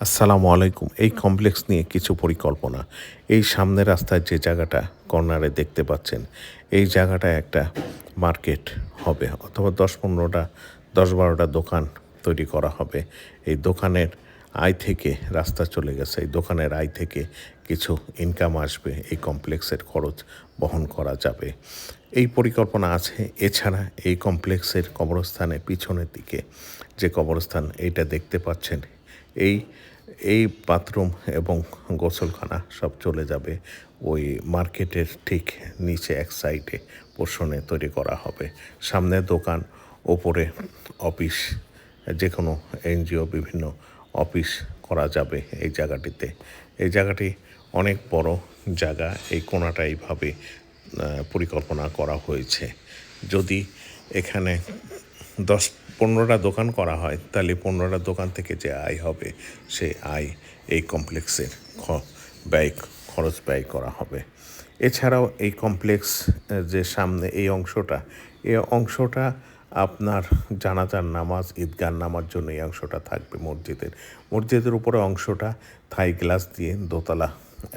আসসালামু আলাইকুম। এই কমপ্লেক্স নিয়ে কিছু পরিকল্পনা। এই সামনের রাস্তায় যে জায়গাটা কর্নারে দেখতে পাচ্ছেন, এই জায়গাটা একটা মার্কেট হবে অথবা দশ পনেরোটা, দশ বারোটা দোকান তৈরি করা হবে। এই দোকানের আয় থেকে রাস্তা চলে গেছে। এই দোকানের আয় থেকে কিছু ইনকাম আসবে। এই কমপ্লেক্সের খরচ বহন করা যাবে। এই পরিকল্পনা আছে। এছাড়া এই কমপ্লেক্সের কবরস্থানের পিছনের দিকে যে কবরস্থান, এইটা দেখতে পাচ্ছেন এই এই বাথরুম এবং গোসলখানা সব চলে যাবে। ওই মার্কেটের ঠিক নিচে এক সাইডে পোর্শনে তৈরি করা হবে। সামনে দোকান, ওপরে অফিস যে কোনো এনজিও, বিভিন্ন অফিস করা যাবে এই জায়গাটিতে। এই জায়গাটি অনেক বড় জায়গা, এই কোনাটা এইভাবে পরিকল্পনা করা হয়েছে। যদি এখানে দশ পনেরোটা দোকান করা হয়, তাহলে পনেরোটা দোকান থেকে যে আয় হবে সেই আয় এই কমপ্লেক্সের ব্যয়, খরচ ব্যয় করা হবে। এছাড়াও এই কমপ্লেক্স যে সামনে এই অংশটা এই অংশটা আপনার জানাজার নামাজ ঈদগার নামার জন্য এই অংশটা থাকবে মসজিদের। মসজিদের উপরে অংশটা থাই গ্লাস দিয়ে দোতলা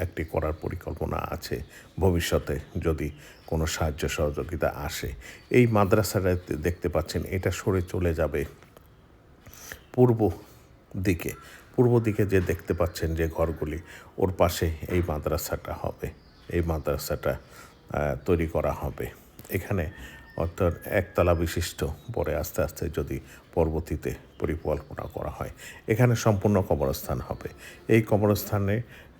একটি করার পরিকল্পনা আছে ভবিষ্যতে যদি কোনো সাহায্য সহযোগিতা আসে। এই মাদ্রাসাটা দেখতে পাচ্ছেন, এটা সরে চলে যাবে পূর্ব দিকে। পূর্ব দিকে যে দেখতে পাচ্ছেন যে ঘরগুলি, ওর পাশে এই মাদ্রাসাটা হবে। এই মাদ্রাসাটা তৈরি করা হবে। এখানে অর্থাৎ একতলা বিশিষ্ট পরে আস্তে আস্তে যদি পরবর্তীতে পরিকল্পনা করা হয়, এখানে সম্পূর্ণ কবরস্থান হবে। এই কবরস্থানে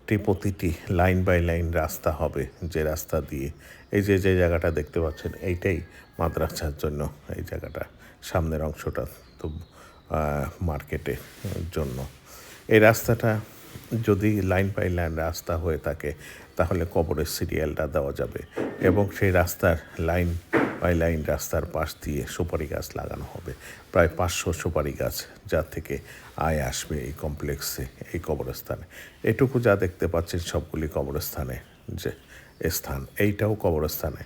টি প্রতিটি লাইন বাই লাইন রাস্তা হবে যে রাস্তা দিয়ে। এই যে যে জায়গাটা দেখতে পাচ্ছেন, এইটাই মাদ্রাসার জন্য এই জায়গাটা, সামনের অংশটা তো মার্কেটের জন্য। এই রাস্তাটা যদি লাইন বাই লাইন রাস্তা হয়ে থাকে তাহলে কবরের সিরিয়ালটা দেওয়া যাবে এবং সেই রাস্তার লাইন বাই লাইন রাস্তার পাশ দিয়ে সুপারি গাছ লাগানো হবে। প্রায় পাঁচশো সুপারি গাছ যা থেকে আয় আসবে এই কমপ্লেক্সে, এই কবরস্থানে। এটুকু যা দেখতে পাচ্ছেন সবগুলি কবরস্থানে যে স্থান, এইটাও কবরস্থানে।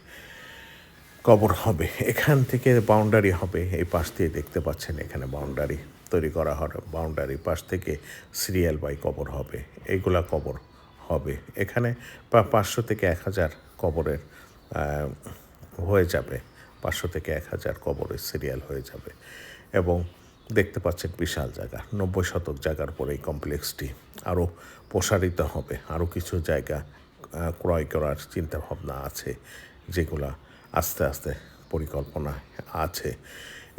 কবর হবে, এখান থেকে বাউন্ডারি হবে, এই পাশ দিয়ে দেখতে পাচ্ছেন এখানে বাউন্ডারি তৈরি করা হবে বাউন্ডারি পাশ থেকে সিরিয়াল বাই কবর হবে এইগুলা কবর হবে। এখানে প্রায় পাঁচশো থেকে এক হাজার কবরের হয়ে যাবে। পাঁচশো থেকে এক হাজার কবরের সিরিয়াল হয়ে যাবে। এবং দেখতে পাচ্ছেন বিশাল জায়গা, নব্বই শতক জায়গার পরে এই কমপ্লেক্সটি আরও প্রসারিত হবে আরও কিছু জায়গা ক্রয় করার চিন্তাভাবনা আছে, যেগুলা আস্তে আস্তে পরিকল্পনা আছে।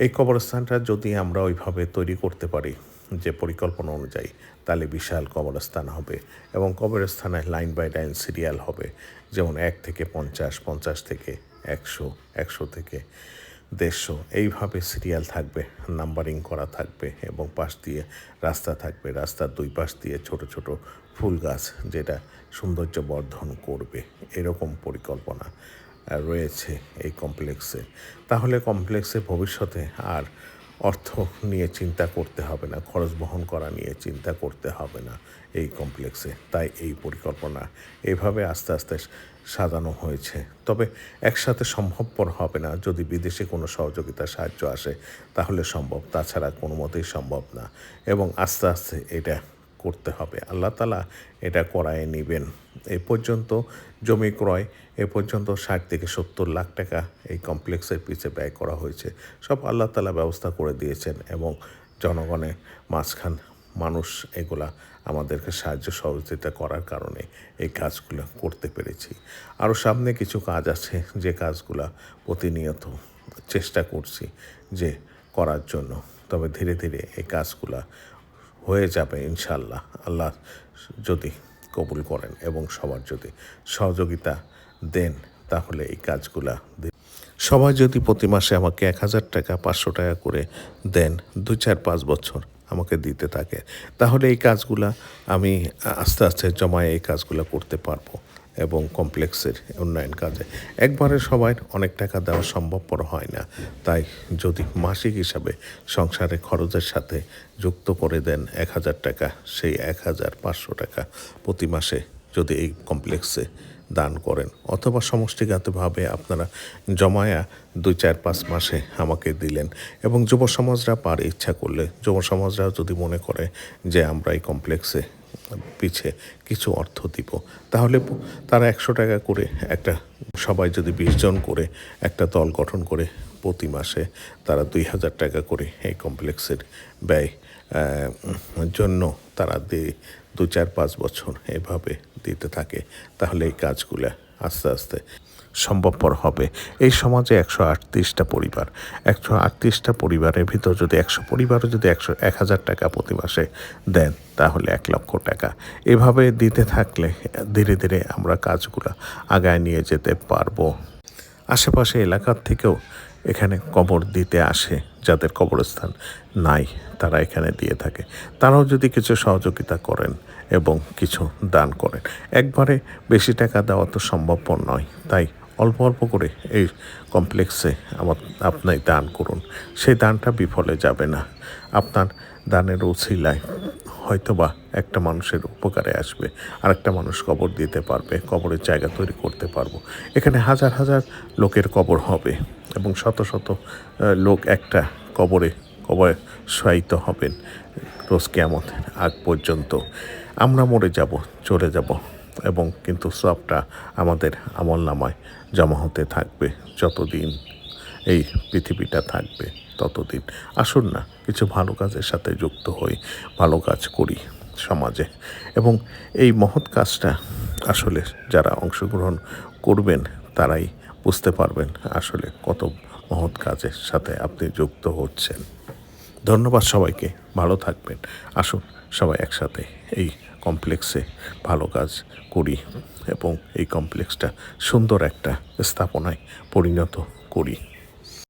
এই কবরস্থানটা যদি আমরা ওইভাবে তৈরি করতে পারি যে পরিকল্পনা অনুযায়ী তাহলে বিশাল কবরস্থান হবে এবং কবরস্থানে লাইন বাই লাইন সিরিয়াল হবে, যেমন এক থেকে পঞ্চাশ পঞ্চাশ থেকে একশো একশো থেকে দেড়শো। এইভাবে সিরিয়াল থাকবে, নাম্বারিং করা থাকবে এবং পাশ দিয়ে রাস্তা থাকবে, রাস্তার দুই পাশ দিয়ে ছোট ছোট ফুল গাছ যেটা সৌন্দর্য বর্ধন করবে। এরকম পরিকল্পনা রয়েছে এই কমপ্লেক্সে। তাহলে কমপ্লেক্সে ভবিষ্যতে আর অর্থ নিয়ে চিন্তা করতে হবে না, খরচ বহন করা নিয়ে চিন্তা করতে হবে না এই কমপ্লেক্সে তাই এই পরিকল্পনা এভাবে আস্তে আস্তে সাজানো হয়েছে। তবে একসাথে সম্ভবপর হবে না। যদি বিদেশে কোনো সহযোগিতা সাহায্য আসে, তাহলে সম্ভব। তাছাড়া কোনো মতেই সম্ভব না। এবং আস্তে আস্তে এটা করতে হবে। আল্লাহ তালা এটা করায় নেবেন। এ পর্যন্ত জমি ক্রয়, এ পর্যন্ত ষাট থেকে সত্তর লাখ টাকা এই কমপ্লেক্সের পিছে ব্যয় করা হয়েছে। সব আল্লাহ তালা ব্যবস্থা করে দিয়েছেন এবং জনগণের মাঝখান মানুষ এগুলা আমাদেরকে সাহায্য সহযোগিতা করার কারণে এই কাজগুলো করতে পেরেছি। আরও সামনে কিছু কাজ আছে যে কাজগুলা প্রতিনিয়ত চেষ্টা করছি যে করার জন্য। তবে ধীরে ধীরে এই কাজগুলা হয়ে যাবে ইনশাল্লাহ আল্লাহ যদি কবুল করেন এবং সবার যদি সহযোগিতা দেন, তাহলে এই কাজগুলা সবাই যদি প্রতি মাসে আমাকে এক হাজার টাকা, পাঁচশো টাকা করে দেন দু চার পাঁচ বছর আমাকে দিতে থাকে, তাহলে এই কাজগুলা আমি আস্তে আস্তে জমায়ে এই কাজগুলো করতে পারব। এবং কমপ্লেক্সের উন্নয়ন কাজে। একবারে সবাই অনেক টাকা দেওয়া সম্ভবপর হয় না। তাই যদি মাসিক হিসাবে সংসারে খরচের সাথে যুক্ত করে দেন এক হাজার টাকা, সেই এক হাজার পাঁচশো টাকা প্রতি মাসে যদি এই কমপ্লেক্সে দান করেন। অথবা সমষ্টিগতভাবে আপনারা জমায়া দুই চার পাঁচ মাসে আমাকে দিলেন এবং যুব সমাজরা পারে ইচ্ছা করলে যুব সমাজরা যদি মনে করে যে আমরা এই কমপ্লেক্সে পিছে কিছু অর্থ দিব। তাহলে তারা একশো টাকা করে একটা, সবাই যদি বিশ জন করে একটা দল গঠন করে প্রতি মাসে তারা দুই হাজার টাকা করে এই কমপ্লেক্সের ব্যয় জন্য তারা দিয়ে দু চার পাঁচ বছর এভাবে দিতে থাকে, তাহলে এই কাজগুলো আস্তে আস্তে সম্ভবপর হবে। এই সমাজে একশো আটত্রিশটা পরিবার। একশো আটত্রিশটা পরিবারের ভিতর যদি একশো পরিবারও যদি একশো, এক হাজার টাকা প্রতি মাসে দেন, তাহলে এক লক্ষ টাকা। এভাবে দিতে থাকলে ধীরে ধীরে আমরা কাজগুলো আগায় নিয়ে যেতে পারব। আশেপাশে এলাকার থেকেও এখানে কবর দিতে আসে, যাদের কবরস্থান নাই, তারা এখানে দিয়ে থাকে। তারাও যদি কিছু সহযোগিতা করেন এবং কিছু দান করেন। একবারে বেশি টাকা দেওয়া তো সম্ভবপর নয়। তাই অল্প অল্প করে এই কমপ্লেক্সে আমার আপনি দান করুন। সেই দানটা বিফলে যাবে না। আপনার দানের উছিলায় হয়তোবা একটা মানুষের উপকারে আসবে, আরেকটা মানুষ কবর দিতে পারবে, কবরের জায়গা তৈরি করতে পারব। এখানে হাজার হাজার লোকের কবর হবে এবং শত শত লোক একটা কবরে কবরে শায়িত হবেন। রোজ কেমন আগ পর্যন্ত। আমরা মরে যাব, চলে যাব। এবং কিন্তু সবটা আমাদের আমল নামায় জমা হতে থাকবে যতদিন এই পৃথিবীটা থাকবে ততদিন। আসুন না, কিছু ভালো কাজের সাথে যুক্ত হই, ভালো কাজ করি সমাজে। এবং এই মহৎ কাজটা আসলে যারা অংশগ্রহণ করবেন, তারাই বুঝতে পারবেন আসলে কত মহৎ কাজের সাথে আপনি যুক্ত হচ্ছেন। ধন্যবাদ সবাইকে, ভালো থাকবেন। আসুন। সবাই একসাথে এই কমপ্লেক্সে ভালো কাজ করি এবং এই কমপ্লেক্সটা সুন্দর একটা স্থাপনায় পরিণত করি।